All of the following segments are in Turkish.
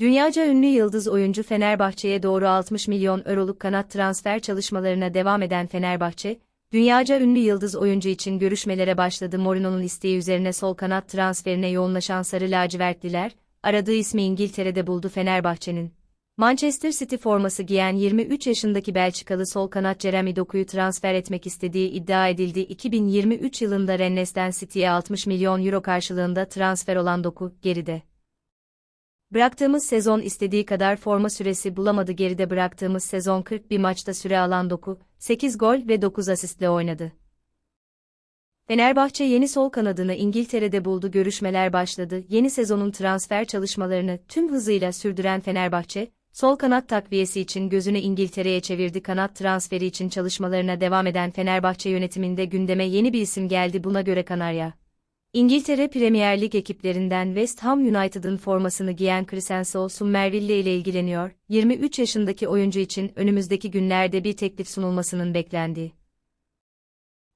Dünyaca ünlü yıldız oyuncu Fenerbahçe'ye doğru 60 milyon euroluk kanat transfer çalışmalarına devam eden Fenerbahçe, dünyaca ünlü yıldız oyuncu için görüşmelere başladı. Mourinho'nun isteği üzerine sol kanat transferine yoğunlaşan Sarı Lacivertliler, aradığı ismi İngiltere'de buldu Fenerbahçe'nin. Manchester City forması giyen 23 yaşındaki Belçikalı sol kanat Jeremy Doku'yu transfer etmek istediği iddia edildi. 2023 yılında Rennes'ten City'ye 60 milyon euro karşılığında transfer olan Doku, geride. Bıraktığımız sezon istediği kadar forma süresi bulamadı geride bıraktığımız sezon 41 maçta süre alan Doku, 8 gol ve 9 asistle oynadı. Fenerbahçe yeni sol kanadını İngiltere'de buldu görüşmeler başladı. Yeni sezonun transfer çalışmalarını tüm hızıyla sürdüren Fenerbahçe, sol kanat takviyesi için gözünü İngiltere'ye çevirdi. Kanat transferi için çalışmalarına devam eden Fenerbahçe yönetiminde gündeme yeni bir isim geldi buna göre Kanarya. İngiltere Premier Lig ekiplerinden West Ham United'ın formasını giyen Crescenzo Summerville ile ilgileniyor. 23 yaşındaki oyuncu için önümüzdeki günlerde bir teklif sunulmasının beklendiği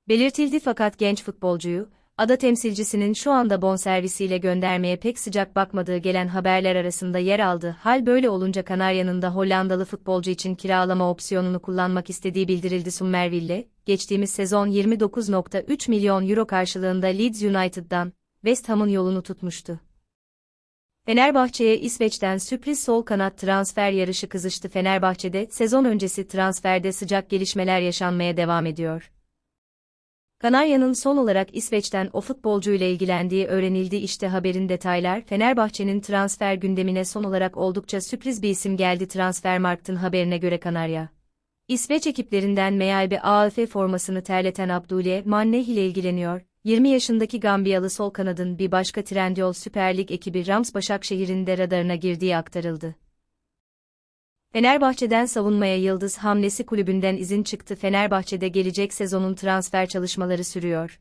belirtildi fakat genç futbolcuyu, ada temsilcisinin şu anda bonservisiyle göndermeye pek sıcak bakmadığı gelen haberler arasında yer aldı. Hal böyle olunca Kanarya'nın da Hollandalı futbolcu için kiralama opsiyonunu kullanmak istediği bildirildi Summerville, geçtiğimiz sezon 29.3 milyon euro karşılığında Leeds United'dan, West Ham'ın yolunu tutmuştu. Fenerbahçe'ye İsveç'ten sürpriz sol kanat transfer yarışı kızıştı Fenerbahçe'de sezon öncesi transferde sıcak gelişmeler yaşanmaya devam ediyor. Kanarya'nın son olarak İsveç'ten o futbolcuyla ilgilendiği öğrenildi işte haberin detaylar Fenerbahçe'nin transfer gündemine son olarak oldukça sürpriz bir isim geldi Transfermarkt'ın haberine göre Kanarya. İsveç ekiplerinden MLB AF formasını terleten Abdullah Manneh ile ilgileniyor. 20 yaşındaki Gambiyalı sol kanadın bir başka Trendyol Süper Lig ekibi Rams Başakşehir'in de radarına girdiği aktarıldı. Fenerbahçe'den savunmaya Yıldız hamlesi kulübünden izin çıktı. Fenerbahçe'de gelecek sezonun transfer çalışmaları sürüyor.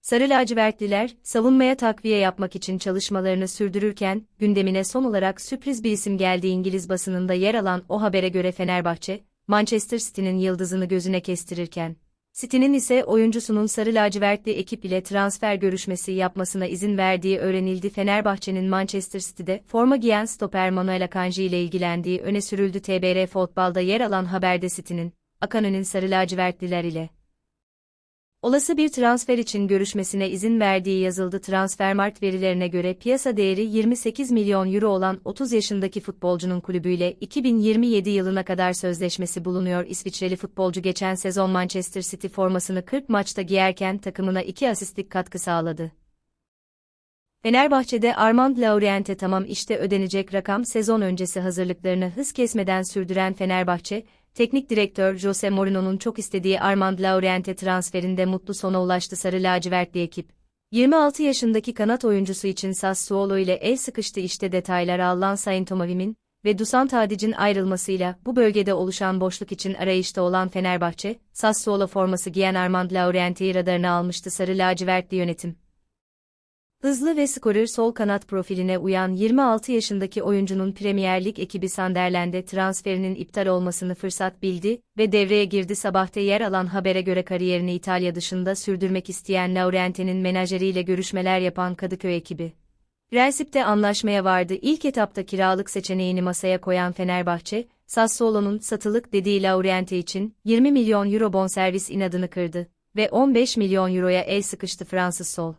Sarı lacivertliler, savunmaya takviye yapmak için çalışmalarını sürdürürken, gündemine son olarak sürpriz bir isim geldi İngiliz basınında yer alan o habere göre Fenerbahçe, Manchester City'nin yıldızını gözüne kestirirken, City'nin ise oyuncusunun sarı lacivertli ekip ile transfer görüşmesi yapmasına izin verdiği öğrenildi. Fenerbahçe'nin Manchester City'de forma giyen stoper Manuel Akanji ile ilgilendiği öne sürüldü. TBR Futbol'da yer alan haberde City'nin, Akanji'nin sarı lacivertliler ile Olası bir transfer için görüşmesine izin verdiği yazıldı. Transfermarkt verilerine göre piyasa değeri 28 milyon euro olan 30 yaşındaki futbolcunun kulübüyle 2027 yılına kadar sözleşmesi bulunuyor. İsviçreli futbolcu geçen sezon Manchester City formasını 40 maçta giyerken takımına 2 asistlik katkı sağladı. Fenerbahçe'de Armand Lauriente tamam işte ödenecek rakam sezon öncesi hazırlıklarını hız kesmeden sürdüren Fenerbahçe, Teknik direktör Jose Mourinho'nun çok istediği Armand Lauriente transferinde mutlu sona ulaştı sarı lacivertli ekip. 26 yaşındaki kanat oyuncusu için Sassuolo ile el sıkıştı işte detaylar Allan Saint-Omovim'in ve Dusan Tadic'in ayrılmasıyla bu bölgede oluşan boşluk için arayışta olan Fenerbahçe, Sassuolo forması giyen Armand Lauriente'yi radarına almıştı sarı lacivertli yönetim. Hızlı ve skorer sol kanat profiline uyan 26 yaşındaki oyuncunun Premier Lig ekibi Sunderland'e transferinin iptal olmasını fırsat bildi ve devreye girdi sabahte yer alan habere göre kariyerini İtalya dışında sürdürmek isteyen Lauriente'nin menajeriyle görüşmeler yapan Kadıköy ekibi. Prensipte anlaşmaya vardı ilk etapta kiralık seçeneğini masaya koyan Fenerbahçe, Sassuolo'nun satılık dediği Lauriente için 20 milyon euro bonservis inadını kırdı ve 15 milyon euroya el sıkıştı Fransız sol.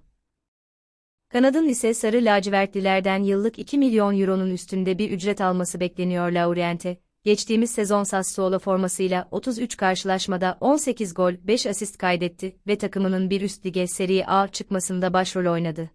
Kanad'ın ise sarı lacivertlilerden yıllık 2 milyon euronun üstünde bir ücret alması bekleniyor Lauriente. Geçtiğimiz sezon Sassuolo formasıyla 33 karşılaşmada 18 gol, 5 asist kaydetti ve takımının bir üst lige Serie A çıkmasında başrol oynadı.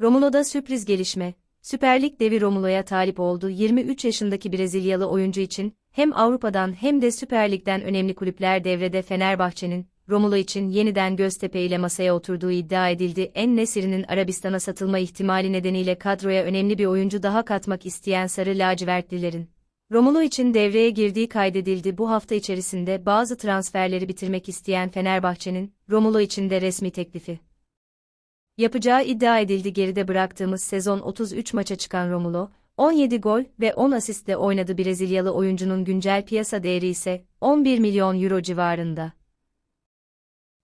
Romulo'da sürpriz gelişme. Süper Lig devi Romulo'ya talip oldu 23 yaşındaki Brezilyalı oyuncu için hem Avrupa'dan hem de Süper Lig'den önemli kulüpler devrede Fenerbahçe'nin Romulo için yeniden Göztepe ile masaya oturduğu iddia edildi. En Nesir'in Arabistan'a satılma ihtimali nedeniyle kadroya önemli bir oyuncu daha katmak isteyen Sarı Lacivertlilerin. Romulo için devreye girdiği kaydedildi. Bu hafta içerisinde bazı transferleri bitirmek isteyen Fenerbahçe'nin, Romulo için de resmi teklifi. Yapacağı iddia edildi geride bıraktığımız sezon 33 maça çıkan Romulo, 17 gol ve 10 asistle oynadı Brezilyalı oyuncunun güncel piyasa değeri ise 11 milyon euro civarında.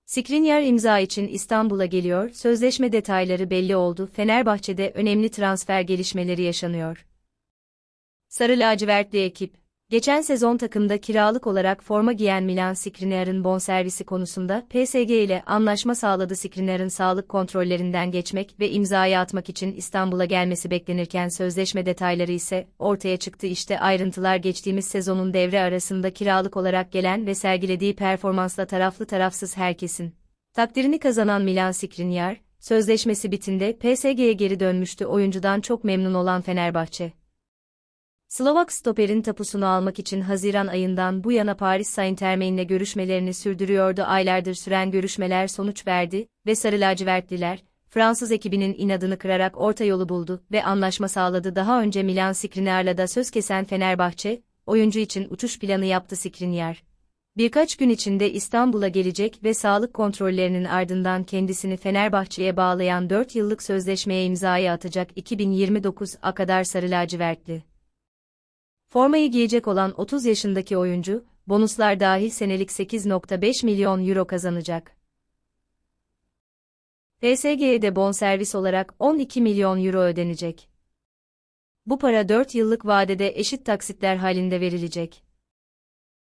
Skriniar imza için İstanbul'a geliyor, sözleşme detayları belli oldu, Fenerbahçe'de önemli transfer gelişmeleri yaşanıyor. Sarı lacivertli ekip Geçen sezon takımda kiralık olarak forma giyen Milan Skriniar'ın bonservisi konusunda PSG ile anlaşma sağladı. Skriniar'ın sağlık kontrollerinden geçmek ve imzayı atmak için İstanbul'a gelmesi beklenirken sözleşme detayları ise ortaya çıktı. İşte ayrıntılar geçtiğimiz sezonun devre arasında kiralık olarak gelen ve sergilediği performansla taraflı tarafsız herkesin takdirini kazanan Milan Skriniar, sözleşmesi bitinde PSG'ye geri dönmüştü. Oyuncudan çok memnun olan Fenerbahçe. Slovak stoperin tapusunu almak için Haziran ayından bu yana Paris Saint-Germain'le görüşmelerini sürdürüyordu. Aylardır süren görüşmeler sonuç verdi ve Sarı Lacivertliler, Fransız ekibinin inadını kırarak orta yolu buldu ve anlaşma sağladı. Daha önce Milan Skriniar'la da söz kesen Fenerbahçe, oyuncu için uçuş planı yaptı Skriniar. Birkaç gün içinde İstanbul'a gelecek ve sağlık kontrollerinin ardından kendisini Fenerbahçe'ye bağlayan 4 yıllık sözleşmeye imzayı atacak 2029'a kadar Sarı Lacivertli. Formayı giyecek olan 30 yaşındaki oyuncu, bonuslar dahil senelik 8.5 milyon euro kazanacak. PSG'ye de bonservis olarak 12 milyon euro ödenecek. Bu para 4 yıllık vadede eşit taksitler halinde verilecek.